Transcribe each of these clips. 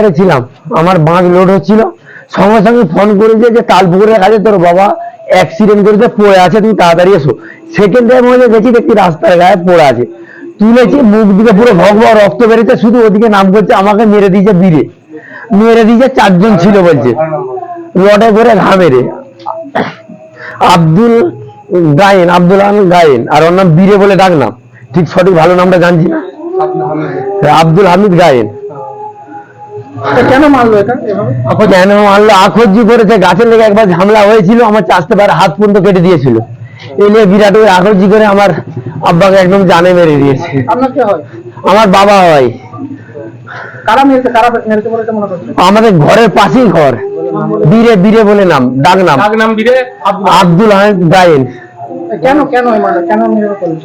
ছিলাম। আমার বাঁধ লোড হচ্ছিল। সঙ্গে সঙ্গে ফোন করেছে যে তালপুকুরের কাছে তোর বাবা অ্যাক্সিডেন্ট করেছে পড়ে আছে তুমি তাড়াতাড়ি এসো। সেকেন্ড টাইম হয়ে দেখি দেখি রাস্তার গায়ে পড়ে আছে। তুলেছি মুখ দিকে পুরো ভগবা রক্ত বেরিয়েছে শুধু ওদিকে নাম করছে আমাকে মেরে দিয়েছে বীরে। মেরে দিয়েছে চারজন ছিল বলছে। রডে করে ঘা মেরে। আব্দুল গায়েন আব্দুল আহম গায়েন আর ওর নাম বীরে বলে ডাকলাম ঠিক সঠিক ভালো নামটা জানছি না? আব্দুল হামিদ গায়েন। কেন মারলো এটা কেন মারলো? আখরজি করেছে গাছের লেগে একবার ঝামেলা হয়েছিল আমার চাষতে পারে হাত পর্যন্ত কেটে দিয়েছিল। এই নিয়ে বিরাট ওই আখরজি করে আমার আব্বাকে একদম জানে মেরে দিয়েছে। আপনার কি হয়? আমার বাবা হয়। মনে আমাদের ঘরের পাশেই ঘর। বীরে বীরে বলে নাম ডাক নাম। আব্দুল হামিদ। গায়েন।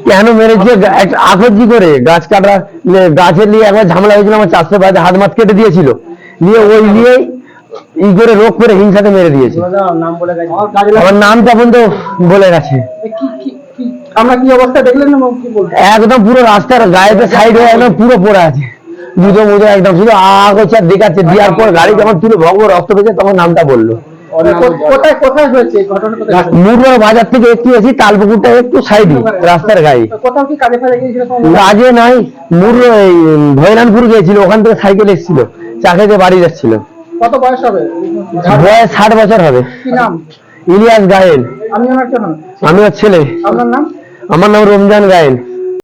কেন মেরেছে আখরজি করে গাছ কাটা গাছের নিয়ে একবার ঝামেলা হয়েছিল আমার চাষতে পারে হাত মাত কেটে দিয়েছিল। নিয়ে ওই নিয়েই ই করে রোগ করে হিংসাতে মেরে দিয়েছে। নাম বলে গেছে। আমার নামটা পর্যন্ত বলে গেছে। কি কি কি? আমরা কি অবস্থা দেখলেন না কি বলব একদম পুরো রাস্তার গায়েতে সাইড হয়ে একদম পুরো পড়ে আছে। দুটো মুজো একদম শুধু আ করছে আর দেখাচ্ছে। দেওয়ার পর গাড়ি যখন তুলে ভগব রক্ত পেয়েছে তখন নামটা বলল। কোথায় হয়েছে? বাজার থেকে একটু এসি তালপুকুরটা একটু সাইডে রাস্তার গায়ে। কোথাও কি কাজে ফাজে গিয়েছিল? কাজে নাই। মুর ভৈরানপুর গিয়েছিল ওখান থেকে সাইকেল এসেছিল। চাকরিতে বাড়ি যাচ্ছিল। কত বয়স হবে? বয়স ষাট বছর হবে। কি নাম? ইলিয়াস গায়েন। আমি ওনার কেন আমি ওর ছেলে। আপনার নাম? আমার নাম রমজান গায়েন।